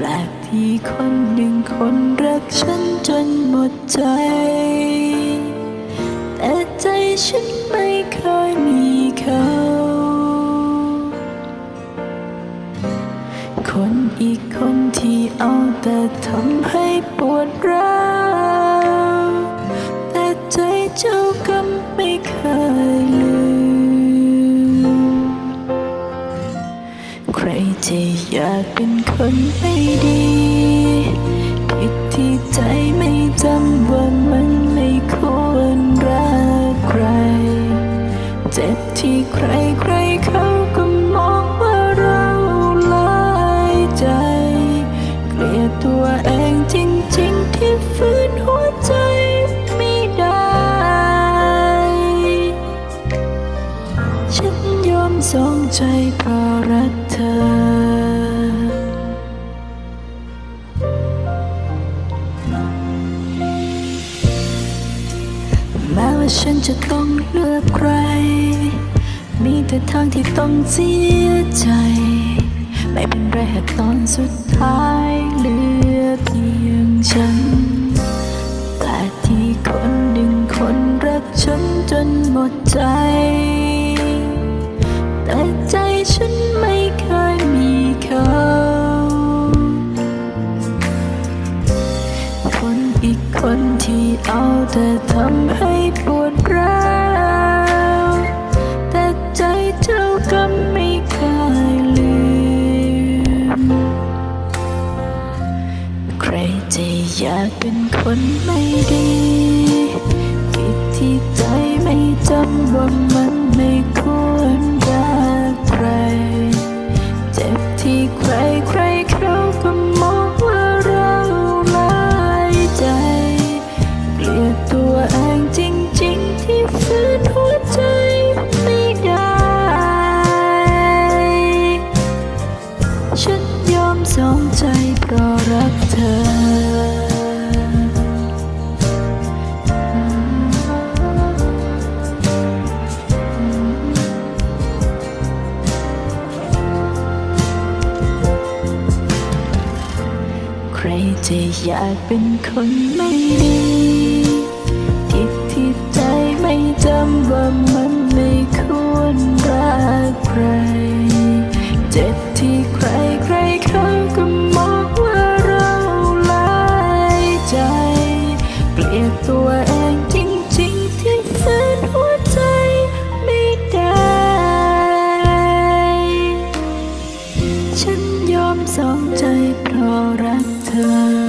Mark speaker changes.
Speaker 1: แปลกที่คนหนึ่งคนรักฉันจนหมดใจ แต่ใจฉันไม่เคยมีเขา คนอีกคนที่เอาแต่ทำให้ปวดร้าว จะอยากเป็นคนไม่ดีผิดที่ใจไม่จำว่ามันไม่ควรรักใคร เจ็บที่ใครใครเขาก็มองว่าเราลายใจ เกลียดตัวเองจริง ๆ ที่ฝืนหัวใจ ใจเพราะรักเธอ แม้ว่าฉันจะต้องเลือกใคร มีแต่ทางที่ต้องเสียใจ ไม่เป็นไรหากตอนสุดท้ายเหลือเพียงฉัน แต่ที่คนหนึ่งคนรักฉันจนหมดใจ ฉันไม่เคยมีเขาคนอีกคนที่เอาแต่ทำให้ปวดร้าวแต่ใจเจ้าก็ไม่เคยลืม ใครจะอยากเป็นคนไม่ดีผิดที่ใจไม่จำว่ามันไม่ควร จะอยากเป็นคนไม่ดีทิดที่ใจไม่จำว่ามันไม่ควรรักใคร เจ็บที่ใครใครเขาก็มองว่าเราลายใจ เปลี่ยนตัวเองจริงๆที่ฝืนหัวใจไม่ได้ ฉันยอมสองใจเพราะรัก matter